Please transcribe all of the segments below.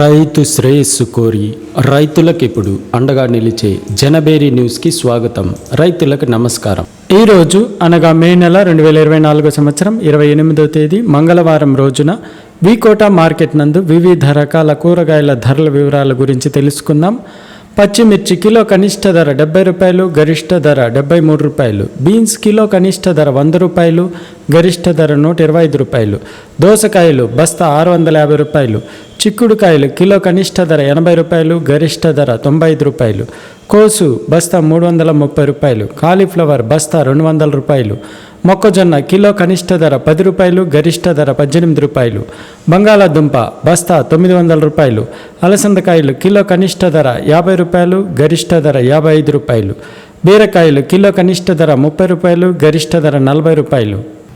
రైతు శ్రేయస్సు కోరి రైతులకు ఇప్పుడు అండగా నిలిచే జనబేరి న్యూస్కి స్వాగతం. రైతులకు నమస్కారం. ఈరోజు అనగా మే నెల రెండు వేల ఇరవై నాలుగో సంవత్సరం ఇరవై ఎనిమిదో తేదీ మంగళవారం రోజున వికోట మార్కెట్ నందు వివిధ రకాల కూరగాయల ధరల వివరాల గురించి తెలుసుకుందాం. పచ్చిమిర్చి కిలో కనిష్ట ధర డెబ్బై రూపాయలు గరిష్ట ధర డెబ్బై మూడు రూపాయలు బీన్స్ కిలో కనిష్ట ధర వంద రూపాయలు గరిష్ట ధర నూట ఇరవై ఐదు రూపాయలు దోసకాయలు బస్తా ఆరు వందల యాభై రూపాయలు చిక్కుడుకాయలు కిలో కనిష్ట ధర ఎనభై రూపాయలు గరిష్ట ధర తొంభై ఐదు రూపాయలు. కోసు బస్తా మూడు వందల ముప్పై రూపాయలు. కాలీఫ్లవర్ బస్తా రెండు వందల రూపాయలు. మొక్కజొన్న కిలో కనిష్ట ధర పది రూపాయలు గరిష్ట ధర పద్దెనిమిది రూపాయలు. బంగాళాదుంప బస్తా తొమ్మిది వందల రూపాయలు. అలసందకాయలు కిలో కనిష్ట ధర యాభై రూపాయలు గరిష్ట ధర యాభై ఐదు రూపాయలు. బీరకాయలు కిలో కనిష్ట ధర ముప్పై రూపాయలు గరిష్ట ధర నలభై రూపాయలు.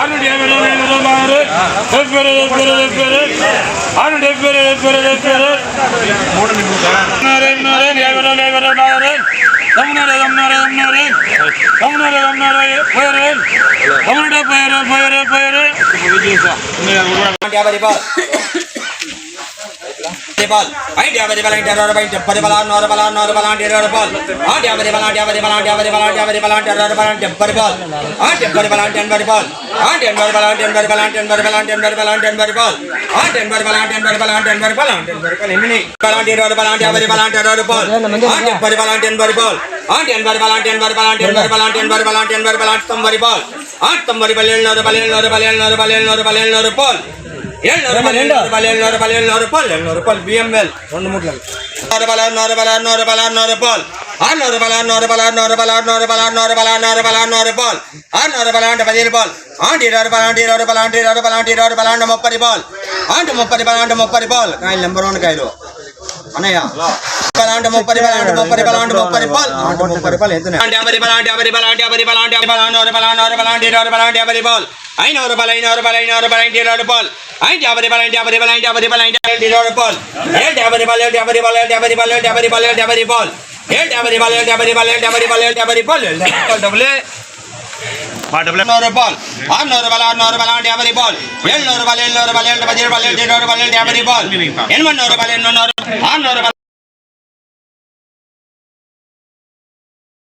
அருடைய விதமாறு வெவ்வேறு வெவ்வேறு வெவ்வேறு அருடைய வெவ்வேறு வெவ்வேறு வெவ்வேறு நாரேன் ஏவரோ ஏவரோ நாரேன் தமிழ்நாடு தமிழ்நாடு தமிழ்நாடு. தமிழ்நாடு தமிழ்நாடு பயிரேன் தமிழ்நாடு பயிரே பயிரே பயிரே. விஜய் சார். పత్తి పాల్ ఐటి యాభై బల ఇంటి అరవై ఇంటి పది బల నూరు బల నూరు బల అంటే ఇరవై పాల్ ఆటి యాభై బల అంటే యాభై బల అంటే యాభై బల అంటే యాభై బల అంటే అరవై బల అంటే ఎనభై పాల్ ఆటి ఎనభై బల అంటే ఎనభై పాల్ ఆటి ఎనభై బల అంటే ఎనభై బల అంటే ఎనభై బల అంటే ఎనభై బల అంటే ఎనభై పాల్ ఆటి ఎనభై బల అంటే ఎనభై బల అంటే ఎనభై బల అంటే ఎనభై పాల్ ఎన్ని బల అంటే ఇరవై బల అంటే యాభై బల అంటే అరవై పాల్ ఆటి ఎనభై బల అంటే ఎనభై పాల్ ఆటి ఎనభై బల అంటే ఎనభై బల అంటే ఎనభై బల అంటే ఎనభై బల అంటే ఎనభై బల అంటే తొంభై పాల్ ఆటి తొంభై బల ఏళ్ళ నూరు బల ఏళ్ళ నూరు బల ఏళ్ళ నూరు బల ఏళ్ళ నూరు బల ఏళ్ళ నూరు పాల్ ఏళ్ళ ఏళ్ళ రూపాయలు ఏళ్ళ రూపాయలు ఏళ్ళ రూపాయలు ఏళ్ళ రూపాయలు బిఎంఎల్ రెండు నూరు రూపాయలు నూరు రూపాయలు నూరు రూపాయలు నూరు రూపాయలు ఆరు నూరు రూపాయలు నూరు రూపాయలు నూరు రూపాయలు నూరు రూపాయలు నూరు రూపాయలు నూరు రూపాయలు నూరు రూపాయలు ఆరు నూరు రూపాయలు అంటే పది రూపాయలు ఆంటీ ఇరవై రూపాయలు అంటే ఇరవై రూపాయలు అంటే ఇరవై రూపాయలు అంటే ఇరవై రూపాయలు అంటే ముప్పై రూపాయలు అంటే ముప్పై రూపాయలు అంటే ముప్పై రూపాయలు కాయలు నెంబర్ వన్ కాయలు అన్నయ్య రూపాయలు అంటే ముప్పై రూపాయలు అంటే ముప్పై రూపాయలు అంటే ముప్పై రూపాయలు అంటే ముప్పై రూపాయలు ఎంత అంటే యాభై రూపాయలు అంటే యాభై రూపాయలు అంటే యాభై రూపాయలు అంటే యాభై రూపాయలు నూరు రూపాయలు నూరు రూపాయలు అంటే ఇరవై రూపాయలు అంటే యాభై రూపాయలు ఐనూరు రూపాయలు ఐనూరు రూపాయలు ఐనూరు రూపాయలు అంటే ఇరవై రూపాయలు ஐ டாபரி பால் டாபரி பால் டாபரி பால் டாபரி பால் ஏ டாபரி பால் டாபரி பால் டாபரி பால் டாபரி பால் டாபரி பால் ஏ டாபரி பால் டாபரி பால் டாபரி பால் டாபரி பால் டபுள் பால் பால் பால் பால் பால்